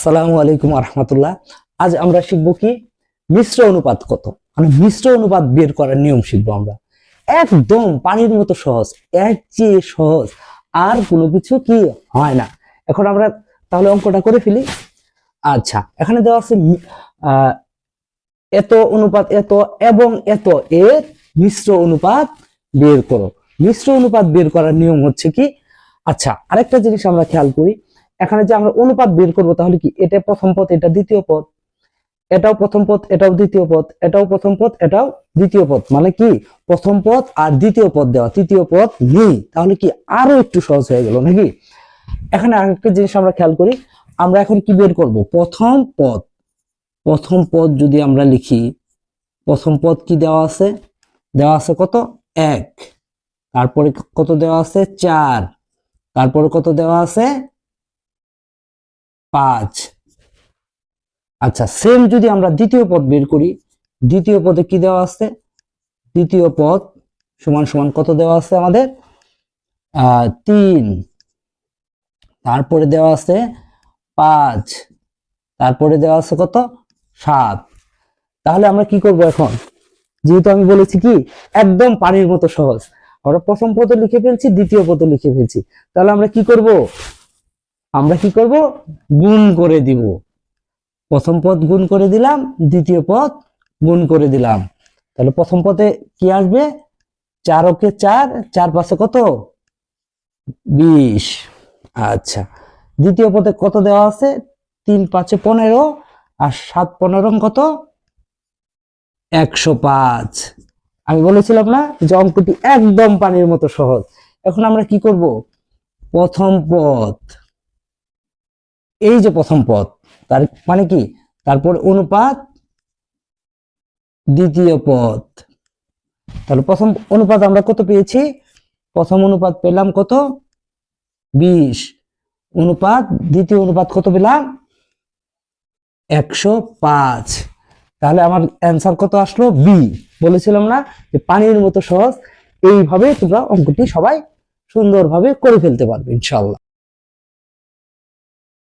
আসসালামু আলাইকুম রহমতুল্লাহ আজ আমরা শিখব কি? মিশ্র অনুপাত কত? মানে মিশ্র অনুপাত বের করার নিয়ম শিখব আমরা। একদম পানির মতো সহজ, এর চেয়ে সহজ, আর কোনো কিছু কি হয় না। এখন আমরা তাহলে অঙ্কটা করে ফেলি। আচ্ছা এখানে দেওয়া আছে এত অনুপাত এত এবং এত এর মিশ্র অনুপাত বের করো। মিশ্র অনুপাত বের করার নিয়ম হচ্ছে কি? আচ্ছা আরেকটা জিনিস আমরা খেয়াল করি। এখানে যে আমরা অনুপাত বের করব, তাহলে কি? এটা প্রথম পথ, এটা দ্বিতীয় পথ। এটাও প্রথম পথ, এটাও দ্বিতীয় পথ, এটাও প্রথম পথ, এটাও দ্বিতীয় পথ। মানে কি? প্রথম পথ আর দ্বিতীয় পথ দেওয়া, তৃতীয় পথ নেই। তাহলে কি আরও একটু সহজ হয়ে গেল নাকি? এখানে আরেকটা জিনিস আমরা খেয়াল করি, আমরা এখন কি বের করব? প্রথম পথ। প্রথম পদ যদি আমরা লিখি, প্রথম পদ কি দেওয়া আছে? দেওয়া আছে কত? এক। তারপরে কত দেওয়া আছে? চার। তারপরে কত দেওয়া আছে? পাঁচ। আচ্ছা সেম যদি আমরা দ্বিতীয় পদ বের করি, দ্বিতীয় পদে কি দেওয়া আছে? দ্বিতীয় পদ সমান সমান কত দেওয়া আছে আমাদের? তিন। তারপরে দেওয়া আছে পাঁচ। তারপরে দেওয়া আছে কত? সাত। তাহলে আমরা কি করব এখন? যেহেতু আমি বলেছি কি, একদম পানির মতো সহজ। আমরা প্রথম পদে লিখে ফেলছি, দ্বিতীয় পদে লিখে ফেলছি। তাহলে আমরা কি করব? আমরা কি করব? গুণ করে দিব। প্রথম পদ গুণ করে দিলাম, দ্বিতীয় পদ গুণ করে দিলাম। তাহলে প্রথম পদে কি আসবে? চার ওকে চার চার পাশে কত? বিশ। আচ্ছা। দ্বিতীয় পদে কত দেওয়া আছে? তিন পাঁচে পনেরো, আর সাত পনেরো কত? একশো পাঁচ। আমি বলেছিলাম না যে অঙ্কটি একদম পানির মতো সহজ। এখন আমরা কি করব? প্রথম পদ। এই যে প্রথম পদ, তার মানে কি? তারপর অনুপাত, দ্বিতীয় পদ। তাহলে প্রথম অনুপাত আমরা কত পেয়েছি? প্রথম অনুপাত পেলাম কত? বিশ। অনুপাত, দ্বিতীয় অনুপাত কত পেলাম? একশো পাঁচ। তাহলে আমার অ্যান্সার কত আসলো? বি। বলেছিলাম না যে পানির মতো সহজ। এইভাবে তোমরা অঙ্কটি সবাই সুন্দরভাবে করে ফেলতে পারবে ইনশাল্লাহ